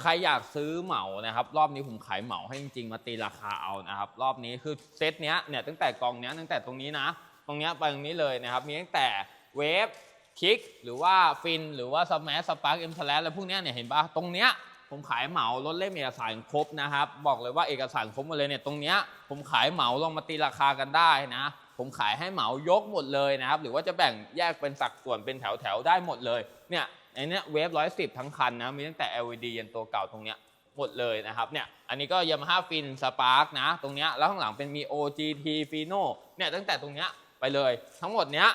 ใครอยากซื้อเหมานะครับ รอบนี้ผมขายเหมาให้จริงๆมาตีราคาเอานะครับ รอบนี้คือเซตเนี้ยเนี่ยตั้งแต่กองเนี้ยตั้งแต่ตรงนี้นะ ตรงเนี้ยไปตรงนี้เลยนะครับ มีตั้งแต่เวฟคิกหรือว่าฟินหรือว่าสมัสปาร์กเอ็มทแลแล้วพวกเนี้ยเนี่ยเห็นปะตรงเนี้ยผมขายเหมารถเล่มเอกสารครบนะครับ บอกเลยว่าเอกสารครบหมดเลยเนี่ยตรงเนี้ยผมขายเหมาลองมาตีราคากันได้นะ ผมขายให้เหมายกหมดเลยนะครับ หรือว่าจะแบ่งแยกเป็นสัดส่วนเป็นแถวๆได้หมดเลยเนี่ย ไอเนี้ยเวฟร้อยสิบทั้งคันนะ มีตั้งแต่ LED ยันตัวเก่าตรงเนี้ยหมดเลยนะครับเนี่ยอันนี้ก็ Yamaha Fin Spark นะ ตรงเนี้ยแล้วข้างหลังเป็นมี OGT Fino เนี่ยตั้งแต่ตรงเนี้ยไปเลย ทั้งหมดเนี้ย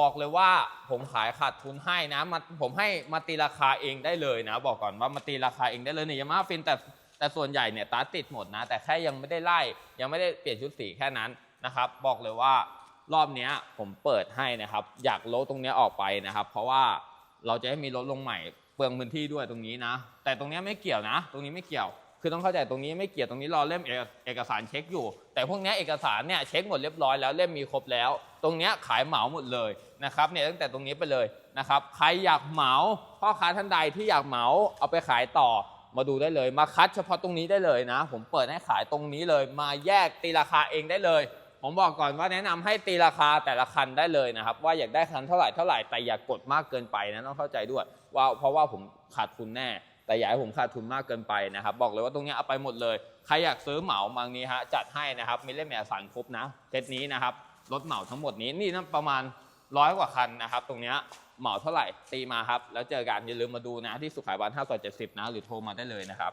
บอกเลยว่าผมขายขาดทุนให้นะมาผมให้มาตีราคาเองได้เลยนะ บอกก่อนว่ามาตีราคาเองได้เลยเนี่ย Yamaha Fin แต่แต่ส่วนใหญ่เนี่ยตาติดหมดนะ แต่แค่ยังไม่ได้ไล่ยังไม่ได้เปลี่ยนชุดสีแค่นั้นนะครับ บอกเลยว่ารอบเนี้ยผมเปิดให้นะครับ อยากโลดตรงเนี้ยออกไปนะครับ เพราะว่า เราจะให้มีรถลงใหม่เปลืองพื้นที่ด้วยตรงนี้นะ แต่ตรงนี้ไม่เกี่ยวนะ ตรงนี้ไม่เกี่ยว คือต้องเข้าใจตรงนี้ไม่เกี่ยวตรงนี้รอเล่มเอกสารเช็คอยู่ แต่พวกนี้เอกสารเนี่ยเช็คหมดเรียบร้อยแล้วเล่มมีครบแล้ว ตรงนี้ขายเหมาหมดเลยนะครับเนี่ยตั้งแต่ตรงนี้ไปเลยนะครับใครอยากเหมาพ่อค้าท่านใดที่อยากเหมาเอาไปขายต่อมาดูได้เลย มาคัดเฉพาะตรงนี้ได้เลยนะ ผมเปิดให้ขายตรงนี้เลย มาแยกตีราคาเองได้เลย ผมบอกก่อนว่าแนะนำให้ตีราคาแต่ละคันได้เลยนะครับ ว่าอยากได้คันเท่าไหร่เท่าไหร่แต่อย่ากกดมากเกินไปนะต้องเข้าใจด้วยว่าเพราะว่าผมขาดทุนแน่ แต่อย่าให้ผมขาดทุนมากเกินไปนะครับ บอกเลยว่าตรงนี้เอาไปหมดเลยใครอยากซื้อเหมาบางนี้ฮะจัดให้นะครับมีเล่มเอสารครบนะเซตนี้นะครับรถเหมาทั้งหมดนี้นี่นะประมาณร้อยกว่าคันนะครับ ตรงนี้เหมาเท่าไหร่ตีมาครับ แล้วเจอกันอย่าลืมมาดูนะที่สุขายบ้าน5ซอย70นะหรือโทรมาได้เลยนะครับ